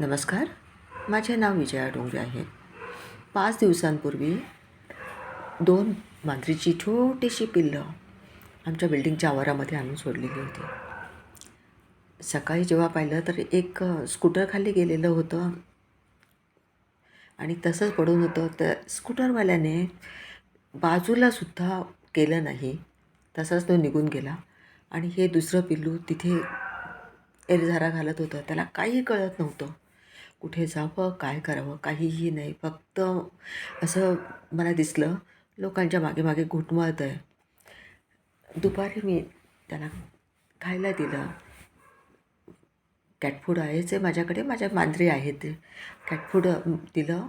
नमस्कार. माझे नाव विजया डोंगरे आहे. पाच दिवसांपूर्वी दोन मांजरीची छोटीशी पिल्लं आमच्या बिल्डिंगच्या आवारामध्ये आणून सोडलेली होती. सकाळी जेव्हा पाहिलं तर एक स्कूटर खाली गेलेलं होतं आणि तसंच पडून होतं. तर स्कूटरवाल्याने बाजूलासुद्धा केलं नाही. तसाच तो निघून गेला आणि हे दुसरं पिल्लू तिथे एरझारा घालत होतं. त्याला काही कळत नव्हतं. कुठे जावं काय करावं काहीही नाही. फक्त असं मला दिसलं लोकांच्या मागे मागे घुटमळत आहे दुपारी मी त्याला खायला दिलं. कॅटफूड आहेच आहे माझ्याकडे माझ्या मांजरी आहेत ते. कॅटफूड दिलं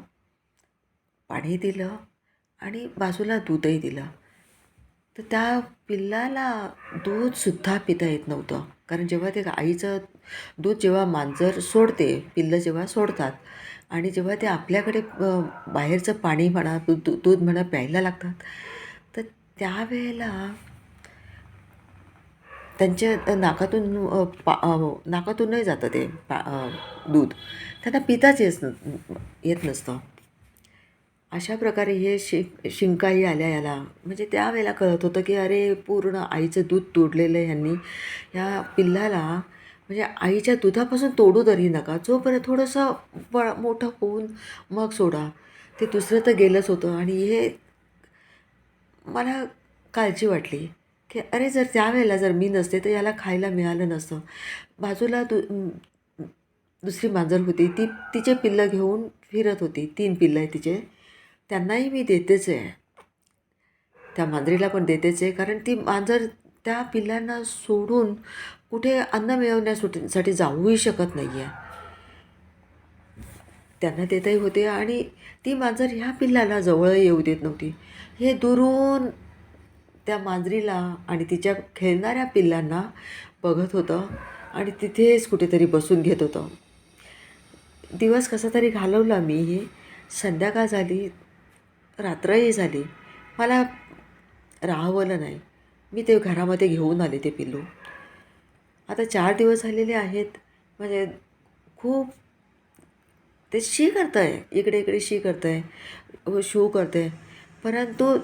पाणी दिलं आणि बाजूला दूधही दिलं. तर त्या पिल्लाला दूधसुद्धा पिता येत नव्हतं. कारण जेव्हा ते आईचं दूध जेव्हा मांजर सोडते पिल्लं जेव्हा सोडतात आणि जेव्हा ते आपल्याकडे बाहेरचं पाणी म्हणा दूध दूध म्हणा प्यायला लागतात तर त्यावेळेला त्यांच्या नाकातून पा नाकातूनही जातं ते पा दूध. त्यांना पिताच येत न येत नसतं. अशा प्रकारे हे शि शिंकाई आल्या याला. म्हणजे त्यावेळेला कळत होतं की अरे पूर्ण आईचं दूध तोडलेलं आहे ह्यांनी. ह्या पिल्लाला म्हणजे आईच्या दुधापासून तोडू तरी नका. जोपर्यंत थोडंसं ब मोठं होऊन मग सोडा. ते दुसरं तर गेलंच होतं. आणि हे मला काळजी वाटली की अरे जर त्यावेळेला जर मी नसते तर याला खायला मिळालं नसतं. बाजूला दु दुसरी मांजर होती. ती तिचे पिल्लं घेऊन फिरत होती. तीन पिल्लं आहे तिचे. त्यांनाही मी देतेच आहे. त्या मांजरीला पण देतेच आहे. कारण ती मांजर त्या पिल्लांना सोडून कुठे अन्न मिळवण्यासाठी जाऊही शकत नाही आहे त्यांना देतही होते आणि ती मांजर ह्या पिल्लाला जवळ येऊ देत नव्हती. हे दुरून त्या मांजरीला आणि तिच्या खेळणाऱ्या पिल्लांना बघत होतं आणि तिथेच कुठेतरी बसून घेत होतं. दिवस कसा तरी घालवला मी हे. संध्याकाळ झाली. रात्रही झाली. मला राहवलं नाही. मी ते घरामध्ये घेऊन आले ते पिल्लू. आता चार दिवस झालेले आहेत. म्हणजे खूप ते शी करतं आहे इकडे इकडे शी करतं आहे शू करतं आहे परंतु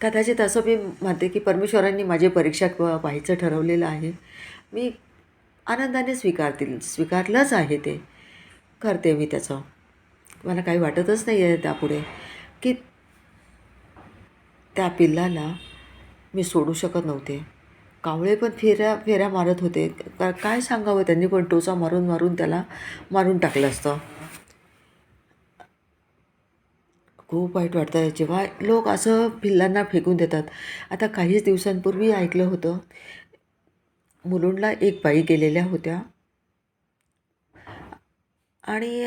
कदाचित असं मी म्हणते की परमेश्वरांनी माझी परीक्षा प- पाहायचं ठरवलेलं आहे. मी आनंदाने स्वीकारतील स्वीकारलंच आहे ते. करते मी त्याचं. मला काही वाटतच नाही आहे त्यापुढे. की त्या पिल्लाला मी सोडू शकत नव्हते. कावळे पण फेऱ्या फेऱ्या मारत होते. का काय सांगावं त्यांनी पण टोचा मारून मारून त्याला मारून टाकलं असतं. खूप वाईट वाटतं. जेव्हा लोक असं पिल्लांना फेकून देतात. आता काहीच दिवसांपूर्वी ऐकलं होतं. मुलुंडला एक बाई गेलेल्या होत्या. आणि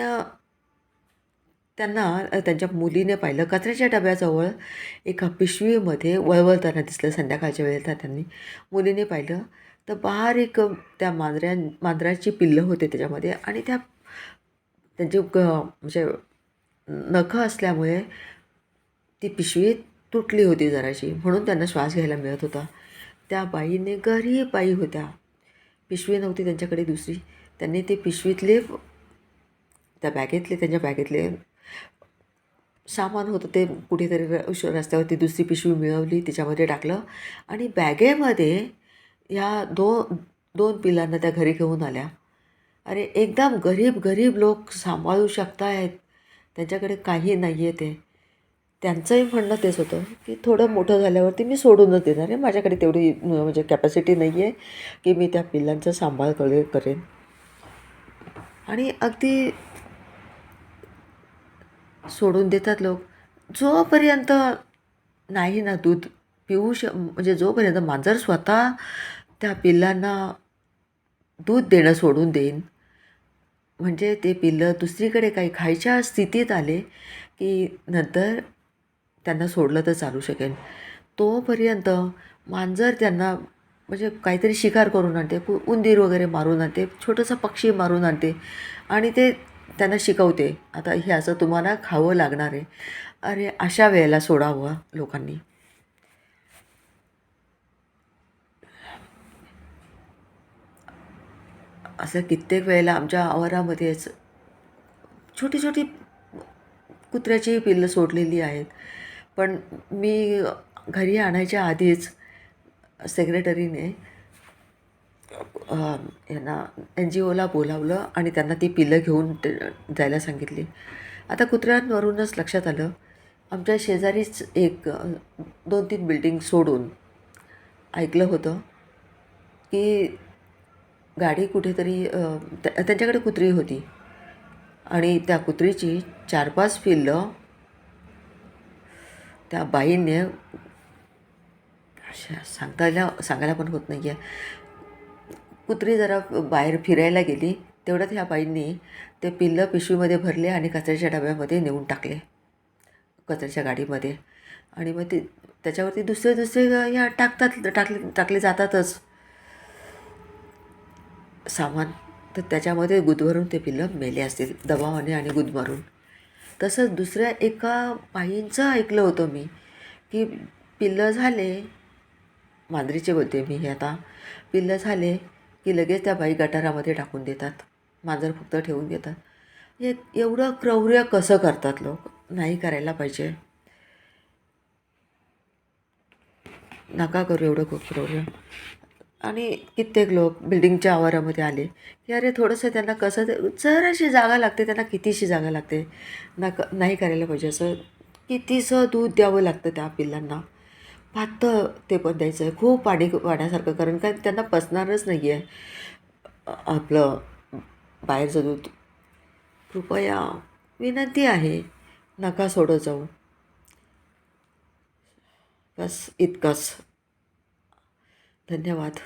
त्यांना त्यांच्या मुलीने पाहिलं. कचऱ्याच्या डब्याजवळ एका पिशवीमध्ये वळवळताना दिसलं संध्याकाळच्या वेळेला त्यांनी. मुलीने पाहिलं तर बारीक त्या मांजऱ्या मांजराची पिल्लं होते त्याच्यामध्ये आणि त्या त्यांची ग म्हणजे नखं असल्यामुळे ती पिशवी तुटली होती जराशी. म्हणून त्यांना श्वास घ्यायला मिळत होता. त्या बाईने गरीब बाई होत्या. पिशवी नव्हती त्यांच्याकडे दुसरी. त्यांनी ते पिशवीतले त्या बॅगेतले त्यांच्या बॅगेतले सामान होतं ते कुठेतरी रस्त्यावरती दुसरी पिशवी मिळवली त्याच्यामध्ये टाकलं आणि बॅगेमध्ये ह्या दोन दोन पिलांना त्या घरी घेऊन आल्या. अरे एकदम गरीब गरीब लोक सांभाळू शकतायत. त्यांच्याकडे काही नाही आहे ते. त्यांचंही म्हणणं तेच होतं की थोडं मोठं झाल्यावरती मी सोडूनच देणार आहे. माझ्याकडे तेवढी म्हणजे कॅपॅसिटी नाही आहे की मी त्या पिल्लांचा सांभाळ करे करेन. आणि अगदी सोडून देतात लोक. जोपर्यंत नाही ना दूध पिऊ श म्हणजे जोपर्यंत मांजर स्वतः त्या पिल्लांना दूध देणं सोडून देईन म्हणजे ते पिल्लं दुसरीकडे काही खायच्या स्थितीत आले की नंतर त्यांना सोडलं तर चालू शकेल तोपर्यंत मांजर त्यांना म्हणजे काहीतरी शिकार करून आणते उंदीर वगैरे मारून आणते छोटंसं पक्षी मारून आणते आणि ते त्यांना शिकवते. आता हे असं तुम्हाला खावं लागणार आहे. अरे अशा वेळेला सोडावं लोकांनी. असं कित्येक वेळेला आमच्या आवारामध्येच छोटी छोटी कुत्र्याची पिल्लं सोडलेली आहेत. पण मी घरी आणायच्या आधीच सेक्रेटरीने यांना एन जी ओला बोलावलं आणि त्यांना ती पिल्लं घेऊन जायला सांगितली. आता कुत्र्यांवरूनच लक्षात आलं आमच्या शेजारीच एक दोन तीन बिल्डिंग सोडून ऐकलं होतं की गाडी कुठेतरी त्या- त्यांच्याकडे कुत्री होती आणि त्या कुत्रीची चार पाच पिल्लं त्या बाईने अशा सांगता सांगायला पण होत नाही आहे कुत्री जरा बाहेर फिरायला गेली तेवढ्यात ह्या बाईंनी ते पिल्लं पिशवीमध्ये भरले आणि कचऱ्याच्या डब्यामध्ये नेऊन टाकले. कचऱ्याच्या गाडीमध्ये. आणि मग ते त्याच्यावरती दुसरे दुसरे ह्या टाकतात टाकले टाकले जातातच. सामान. तर त्याच्यामध्ये गुदमरून ते पिल्लं मेले असतील दबावाने आणि गुदमरून तसंच दुसऱ्या एका बाईंचं ऐकलं होतं मी की पिल्लं झाले मांजरीचे बोलते मी हे आता पिल्लं झाले की लगेच त्या बाई गटारामध्ये टाकून देतात. मांजर फक्त ठेवून घेतात हे एवढं क्रौर्य कसं करतात लोक? नाही करायला पाहिजे. नका करू एवढं खूप क्रौर्य. आणि कित्येक लोक बिल्डिंगच्या आवारामध्ये आले की अरे थोडंसं त्यांना कसं जराशी जागा लागते त्यांना कितीशी जागा लागते. नका नाही करायला पाहिजे असं कितीसं दूध द्यावं लागतं त्या पिल्लांना. पातळ ते पण द्यायचं आहे खूप पाणी पाण्यासारखं कारण काय त्यांना पचणारच नाही आहे आपलं बाहेरचं दूध कृपया विनंती आहे नका सोडत जाऊ. बस इतकंच. धन्यवाद.